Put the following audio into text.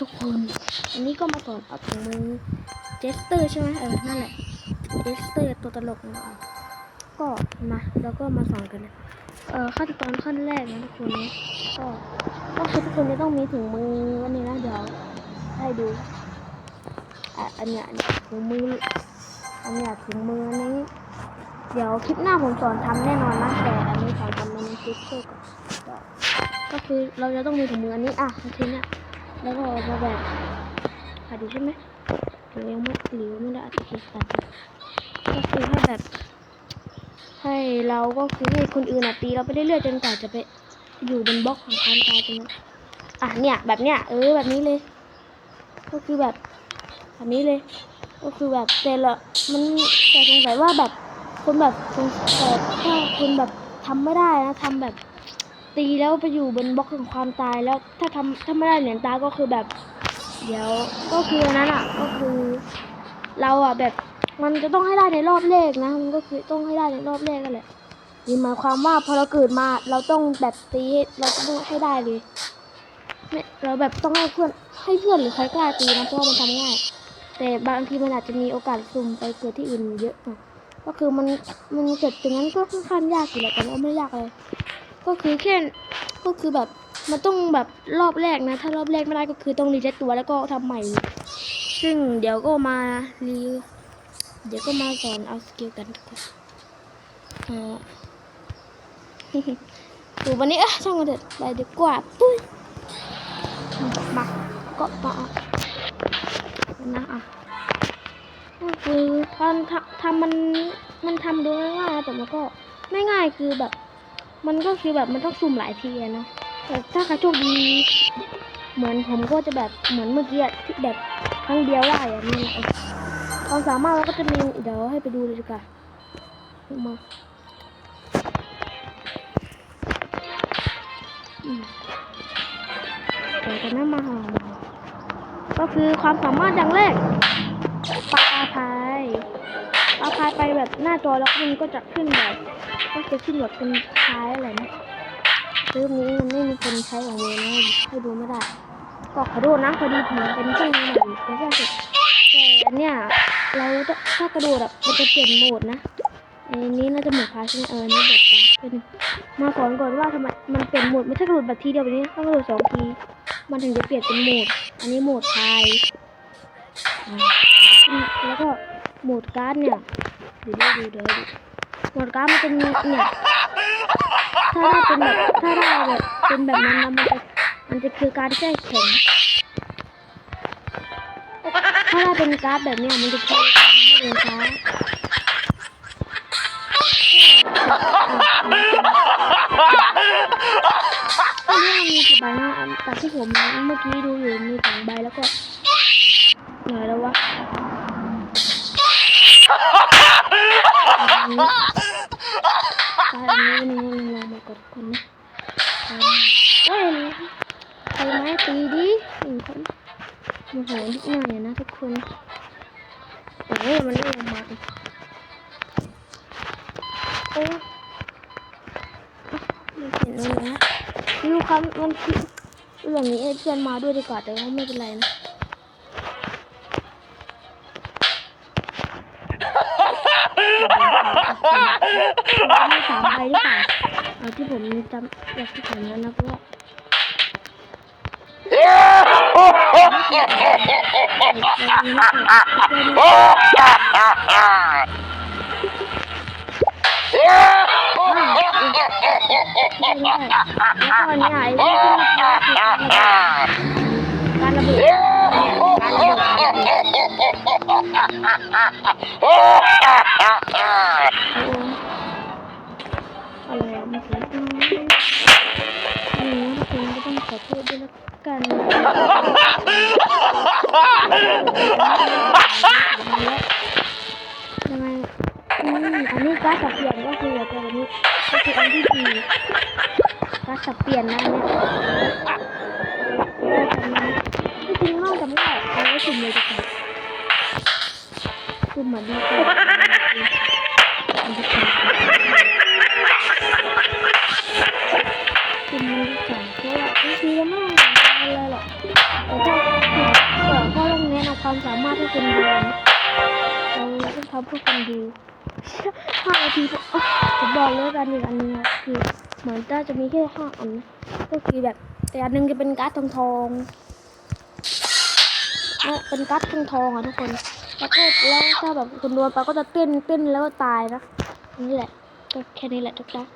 ทุกคน อันนี้ก็มาสอนเอาถุงมือเจสเตอร์ใช่ไหมเออ นั่นแหละเจสเตอร์ตัวตลกนะก็มา แล้วก็มาสอนกันเลยเออขั้นตอนขั้นแรกนะทุกคนนะก็ก็คือทุกคนจะต้องมีถุงมืออันนี้นะเดี๋ยวให้ดูอะอันเนี้ยถุงมืออันเนี้ยถุงมืออันนี้ เดี๋ยวคลิปหน้าผมสอนทำแน่นอนนะแต่อันนี้สอนทำในคลิปเพื่อก่อนก็ก็คือเราจะต้องมีถุงมืออันนี้อะทีเนี้ย แล้วก็มาแบบอะดูใช่ไหมหรือยังไม่หรือไม่ได้อธิบายก็คือให้แบบ ให้เราก็คือให้คนอื่นอะตีเราไปเรื่อยๆจนกว่าจะไปอยู่บนบล็อกของความตายจนอะเนี่ย แบบเนี้ยเออแบบนี้เลย ก็คือแบบแบบนี้เลย ก็คือแบบแต่ละมันแต่สงสัยว่าแบบคนแบบสงแต่ถ้าคุณแบบทำไม่ได้นะทำแบบ ตีแล้วไปอยู่บนบล็อกของความตายแล้วถ้าทำถ้าไม่ได้เหรียญตาก็คือแบบ เดี๋ยวก็คือนั้นอะก็คือ เราอะแบบมันจะต้องให้ได้ในรอบแรกนะ มันก็คือต้องให้ได้ในรอบแรกกันแหละนี่หมายความว่าพอเราเกิดมาเราต้องแบบตีเราต้องให้ได้เลยไม่เราแบบต้องให้เพื่อนให้เพื่อนหรือใครกล้าตีนะเพราะว่ามันทำง่าย แต่บางทีมันอาจจะมีโอกาสสุ่มไปเกิดที่อื่นเยอะน่อยก็คือมันมันเกิดตรงนั้นก็ค่อนข้างยากอยู่แหละแต่ว่าไม่ยากเลย ก็คือแค่ก็คือแบบมันต้องแบบรอบแรกนะ ถ้ารอบแรกไม่ได้ก็คือต้องรีเซ็ตตัวแล้วก็ทำใหม่ ซึ่งเดี๋ยวก็มารีเดี๋ยวก็มาสอนเอาสกิลกันทุกคนอ่าดูวันนี้อะช่างมันเถอะไปดีกว่าปุ้ยมาก็มาเอานะอะคือตอนทำทำมันมันทำดูง่ายๆแต่มันก็ไม่ง่ายคือแบบ มันก็คือแบบมันต้องซุ่มหลายทีอะเนาะแต่ถ้าใครโชคดี เหมือนผมก็จะแบบเหมือนเมื่อกี้อะที่แบบครั้งเดียวได้อะนี่แหละความสามารถเราก็จะมีเดี๋ยวให้ไปดูเลยดีกว่ามาอืมเดี๋ยวกันนมาหาก็คือความสามารถอย่างแรกปลาพาย ปลาพายไปแบบหน้าจอแล้วมันก็จะขึ้นแบบก็จะขึ้นแบบเป็นท้ายอะไรนะซื้อนี้มันไม่มีคนใช้ของเวรนะให้ดูไม่ได้ ก็ขอโทษนะพอดีผมเป็นเครื่องมือใหม่เป็นเครื่องเสร็จแต่อันเนี้ยเราถ้ากระโดดอะมันจะเปลี่ยนโหมดนะอันนี้น่าจะหมดพาใช่ไหมเออนี่บทกันเป็นมาสอนก่อนว่าทำไมมันเปลี่ยนโหมดไม่ใช่กระโดดแบบทีเดียวแบบนี้ต้องกระโดดสองที มันถึงจะเปลี่ยนเป็นโหมด อันนี้โหมดพายแล้วก็ โหมดการ์ดเนี่ยดี๋ยวดูดี๋ยวดูหมดการ์ดมันจะมีเนี่ยถ้าได้เป็นแบบถ้าได้แบบเป็นแบบนั้นนะมันจะมันจะคือการแก้แข็งถ้าได้เป็นการ์ดแบบเนี้ยมันจะคือการทำให้เดินช้าอันนี้มันมีกี่ใบนะอันจากที่ผมเมื่อกี้ดูอยู่มีสองใบแล้วก็หน่อยแล้ววะ อันนี้อันนี้นี่ลงมากดคนนะเว้ยใครไม้ตีดิหนึ่งคนโมโหนิดหน่อยนะทุกคนโอ้ยมันไม่ลงมาอีกโอ้ไม่เห็นเลยนะไม่รู้ครับมันคือเรื่องนี้ให้เพื่อนมาด้วยดีกว่าแต่ว่าไม่เป็นไรนะ มีสามใบหรือเปล่าเอาที่ผมจำอยากที่ผมนั้นนะพราะว่าแล้วก็เนี่ยไอ้ที่การระเบิดการระเบิด อะไรอะเมื่อกี้อืมอืมทุกคนก็ต้องขอโทษด้วยแล้วกันยังไงอันนี้การสับเปลี่ยนก็คือแบบนี้ก็คืออันที่สี่การสับเปลี่ยนนะเนี่ยจริงๆนอกจากไม่ได้เอาไว้สุ่มเลยดีกว่าสุ่มเหมือนดีกว่า สุ่มเลยดีกว่าเพราะว่าบากไม่ต้องอะไรหรอกแต่ถ้าถ้าความสามารถให้คนดูนเราต้องทำเพื่อคนดูห้านาทีผมบอกเลยกันอีกอันนึงคือเหมือนจะจะมีแค่ห้าอันก็คือแบบแต่อันหนึงจะเป็นการ์ดทองทองๆนะเป็นการ์ดทองทองอะทุกคน แล้วก็แล้วถ้าแบบคุณโดนไปก็จะเต้นเต้นแล้วก็ตายนะนี่แหละ ก็แค่นี้แหละทุกท่าน